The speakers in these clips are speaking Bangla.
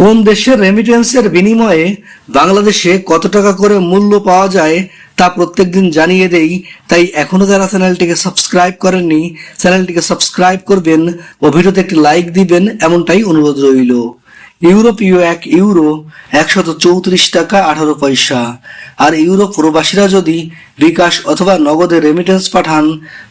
কোন দেশের রেমিটেন্সের বিনিময়ে বাংলাদেশে কত টাকা করে মূল্য পাওয়া যায় তা প্রত্যেক দিন জানিয়ে দেই। তাই এখনও যারা চ্যানেলটিকে সাবস্ক্রাইব করেননি, চ্যানেলটিকে সাবস্ক্রাইব করবেন ও ভিডিওতে একটি লাইক দিবেন, এমনটাই অনুরোধ রইল। ইউরোপীয় এক ইউরো, একশত চৌত্রিশ টাকা আঠারো পয়সা। আর ইউরো প্রবাসীরা যদি বিকাশ অথবা নগদে রেমিটেন্স পাঠান,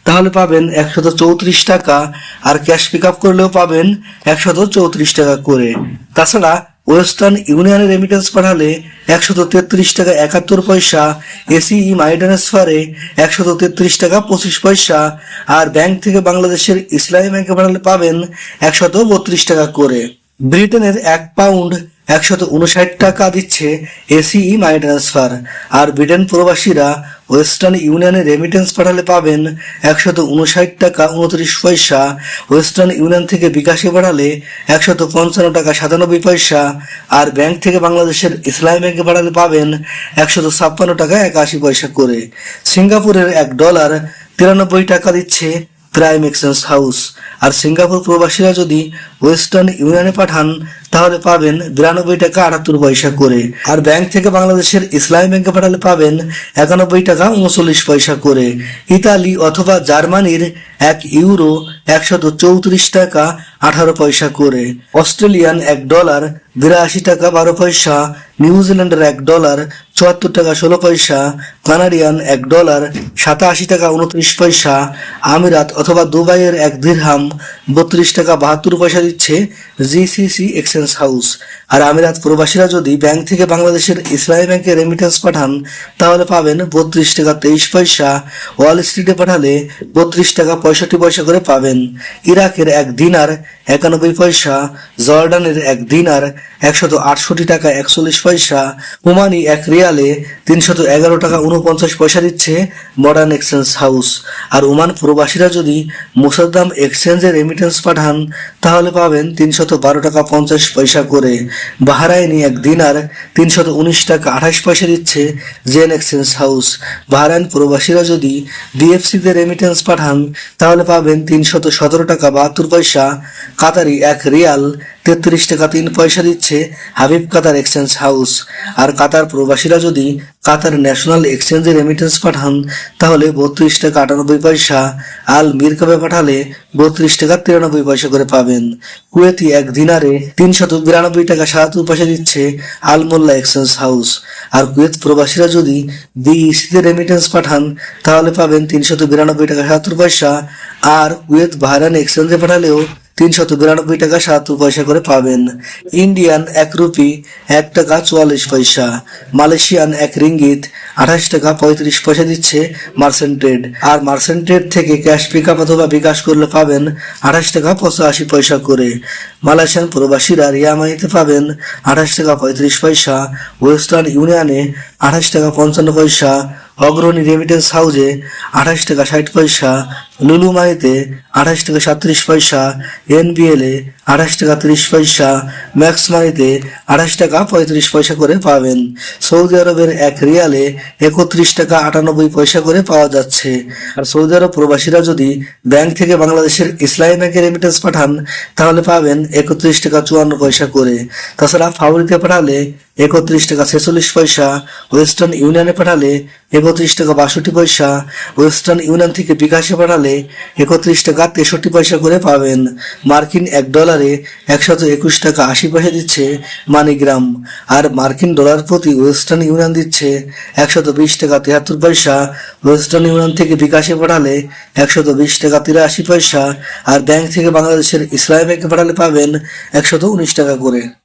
তাহলে পাবেন একশত চৌত্রিশ টাকা। আর ক্যাশ পিক আপ করলেও পাবেন একশত চৌত্রিশ টাকা করে। তাছাড়া ওয়েস্টার্ন ইউনিয়নে রেমিটেন্স পাঠালে একশত তেত্রিশ টাকা একাত্তর পয়সা এসিই মাই ট্রান্সফারে একশত তেত্রিশ টাকা পঁচিশ পয়সা। আর ব্যাংক থেকে বাংলাদেশের ইসলামী ব্যাংকে পাঠালে পাবেন একশত বত্রিশ টাকা করে। ব্রিটেনের এক পাউন্ড একশত উনষাট টাকা দিচ্ছে এসিই মাই ট্রান্সফার। আর ব্রিটেন প্রবাসীরা ওয়েস্টার্ন ইউনিয়নে রেমিটেন্স পাঠালে পাবেন একশত উনষাট টাকা উনত্রিশ পয়সা। ওয়েস্টার্ন ইউনিয়ন থেকে বিকাশে পাঠালে একশত পঞ্চান্ন টাকা সাতানব্বই পয়সা। আর ব্যাংক থেকে বাংলাদেশের ইসলামী ব্যাংকে পাঠালে পাবেন একশত ছাপ্পান্ন টাকা একাশি পয়সা করে। সিঙ্গাপুরের এক ডলার তিরানব্বই টাকা দিচ্ছে প্রাইম এক্সচেঞ্জ হাউস। আর সিঙ্গাপুর প্রবাসীরা যদি ওয়েস্টার্ন ইউনিয়নে পাঠান, তাহলে পাবেন বিরানব্বই টাকা আটাত্তর পয়সা করে। আর ব্যাংক থেকে বাংলাদেশের ইসলামী ব্যাংকে পাঠালে পাবেন একানব্বই টাকা উনচল্লিশ পয়সা করে। ইতালি অথবা জার্মানির এক ইউরো একশত চৌত্রিশ টাকা আঠারো পয়সা করে। অস্ট্রেলিয়ান এক ডলার বিরাশি টাকা বারো পয়সা নিউজিল্যান্ডের এক ডলার চুয়াত্তর টাকা ষোলো পয়সা, কানাডিয়ান এক ডলার সাতাশি টাকা উনত্রিশ পয়সা, আমিরাত অথবা দুবাইয়ের এক দিরহাম বত্রিশ টাকা বাহাত্তর পয়সা দিচ্ছে জিসিসি এক্সচেঞ্জ হাউস। আর আমিরাত প্রবাসীরা যদি ব্যাংক থেকে বাংলাদেশের ইসলামী ব্যাংকে রেমিটেন্স পাঠান, তাহলে পাবেন বত্রিশ টাকা তেইশ পয়সা। ওয়াল স্ট্রিটে পাঠালে বত্রিশ টাকা পঁয়ষট্টি পয়সা করে পাবেন। ইরাকের এক দিনার একানব্বই পয়সা, জর্ডানের এক দিনার একশত আটষট্টি টাকা একচল্লিশ পয়সা। ওমানি এক রিয়ালে তিনশত এগারো টাকা উনপঞ্চাশ পয়সা দিচ্ছে মডার্ন এক্সচেঞ্জ হাউস আর ওমান প্রবাসীরা যদি মুসাদ্দাম এক্সচেঞ্জে রেমিটেন্স পাঠান, তাহলে পাবেন তিনশত বারো টাকা পঞ্চাশ পয়সা করে। বাহারাইনি এক দিনার তিনশত উনিশ টাকা আঠাশ পয়সা দিচ্ছে জেন এক্সচেঞ্জ হাউস। বাহারাইন প্রবাসীরা যদি ডিএফসিতে রেমিটেন্স পাঠান, তাহলে পাবেন তিনশত সতেরো টাকা বাহাত্তর পয়সা। কাতারি এক রিয়াল তেত্রিশ টাকা তিন পয়সা দিচ্ছে হাবিব কাতার এক্সচেঞ্জ হাউস। আর কাতার প্রবাসীরা যদি কাতার ন্যাশনাল এক্সচেঞ্জে রেমিটেন্স পাঠান, তাহলে বত্রিশ টাকা আটানব্বই পয়সা। আল মিরকাবে পাঠালে বত্রিশ টাকা তিরানব্বই পয়সা করে পাবেন। কুয়েতি এক দিনারে তিনশত বিরানব্বই টাকা সাতাত্তর পয়সা দিচ্ছে আল মোল্লা এক্সচেঞ্জ হাউস। আর কুয়েত প্রবাসীরা যদি বিইসিতে রেমিটেন্স পাঠান, তাহলে পাবেন তিনশত বিরানব্বই টাকা সাতাত্তর পয়সা। আর কুয়েত বাহরান এক্সচেঞ্জে পাঠালেও তিনশত বিরানব্বই টাকা সাতাত্তর পয়সা করে পাবেন। ইন্ডিয়ান এক রুপি, এক টাকা চুয়াল্লিশ পয়সা। মালয়েশিয়ান এক রিঙ্গিত, আঠাশ টাকা পঁয়ত্রিশ পয়সা দিচ্ছে মার্সেন্ট ট্রেড আর মার্সেন্ট ট্রেড থেকে ক্যাশ পিক আপ অথবা বিকাশ করলে পাবেন আঠাশ টাকা পঁচাশি পয়সা করে। মালয়েশিয়ান প্রবাসীরা রিয়ামাইতে পাবেন আঠাশ টাকা পঁয়ত্রিশ পয়সা। ওয়েস্টার্ন ইউনিয়নে আঠাশ টাকা পঞ্চান্ন পয়সা। অগ্রণী রেমিটেন্স হাউজে আঠাশ টাকা ষাট পয়সা লুলুমাইতে আঠাশ টাকা সাত্রিশ পয়সা এনবিএল আঠাশ টাকা তিরিশ পয়সা ম্যাক্স মানিতে আঠাশ টাকা পঁয়ত্রিশ পয়সা করে পাবেন। সৌদি আরবের এক রিয়ালে একত্রিশ টাকা আটানব্বই পয়সা করে পাওয়া যাচ্ছে। আর সৌদি আরব প্রবাসীরা যদি ব্যাংক থেকে বাংলাদেশের ইসলামী ব্যাংকে রেমিটেন্স পাঠান, তাহলে পাবেন একত্রিশ টাকা চুয়ান্ন পয়সা করে। তাছাড়া ফাউরিতে পাঠালে একত্রিশ টাকা ছেচল্লিশ পয়সা। ওয়েস্টার্ন ইউনিয়নে পাঠালে একত্রিশ টাকা বাষট্টি পয়সা। ওয়েস্টার্ন ইউনিয়ন থেকে বিকাশে পাঠালে একত্রিশ টাকা তেষট্টি পয়সা করে পাবেন। মার্কিন এক ডলারে একশত একুশ টাকা আশি পয়সা দিচ্ছে মানিগ্রাম। আর মার্কিন ডলার প্রতি ওয়েস্টার্ন ইউনিয়ন দিচ্ছে একশত বিশ টাকা তিয়াত্তর পয়সা। ওয়েস্টার্ন ইউনিয়ন থেকে বিকাশে পাঠালে একশত বিশ টাকা তিরাশি পয়সা। আর ব্যাংক থেকে বাংলাদেশের ইসলামী ব্যাংকে পাঠালে পাবেন একশত উনিশ টাকা করে।